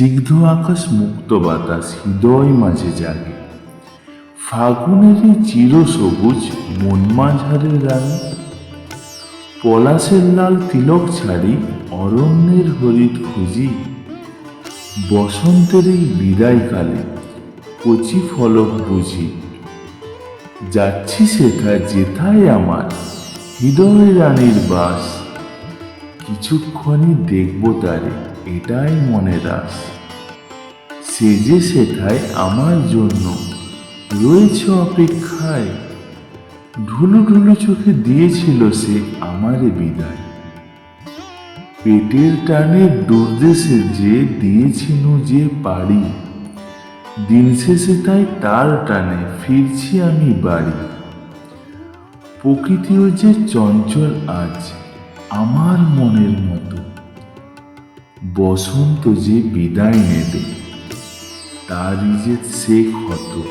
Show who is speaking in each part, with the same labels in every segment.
Speaker 1: স্নিগ্ধ আকাশ মুক্ত বাতাস হৃদয় মাঝে জাগে। ফাগুনেরই চির সবুজ মন মাঝারে রানী। পলাশের লাল তিলক ছাড়ি অরণ্যের হরিত খুঁজি। বসন্তের এই বিদায়কালে কচি ফলক বুঝি। যাচ্ছি সেথা যেথায় আমার হৃদয় রানীর বাস। কিছুক্ষণই দেখব তারে। এটাই মনে রাস সে যে সেথায় আমার জন্য রয়েছে অপেক্ষায়। ঢুলু ঢুলু চোখে দিয়েছিল সে আমারে বিদায়। পেটের টানে দুর্দেশে যে দিয়েছিল যে পারি দিন শেষে তাই তার টানে ফিরছি আমি বাড়ি। প্রকৃতিও যে চঞ্চল আজ আমার মনের মতো। বসন্ত যে বিদায় নেবে তারই যে সে ক্ষত।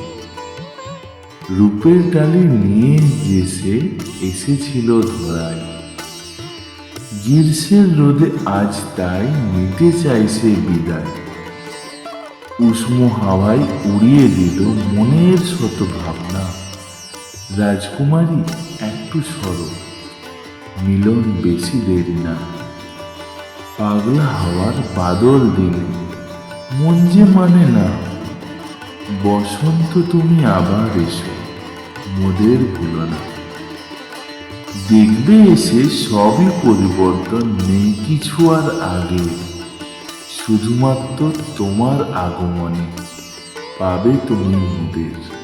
Speaker 1: রূপের ডালি নিয়ে যে সে এসেছিল ধরায়। গ্রীষ্মের রোদে আজ তাই নিতে চাইছে বিদায়। উষ্ণ হাওয়ায় উড়িয়ে দিল মনের শত ভাবনা। রাজকুমারী একটু সরো, মিলন বেশি দেরি না। পাগলা হাওয়ার বাদল দিলে মন যে মানে না, বসন্ত তুমি আবার এসো, মোদের ভুলো না। দেখবে এসে সবই পরিবর্তন, নেই কিছু আর আগে। শুধুমাত্র তোমার আগমনে পাবে তুমি মোদের।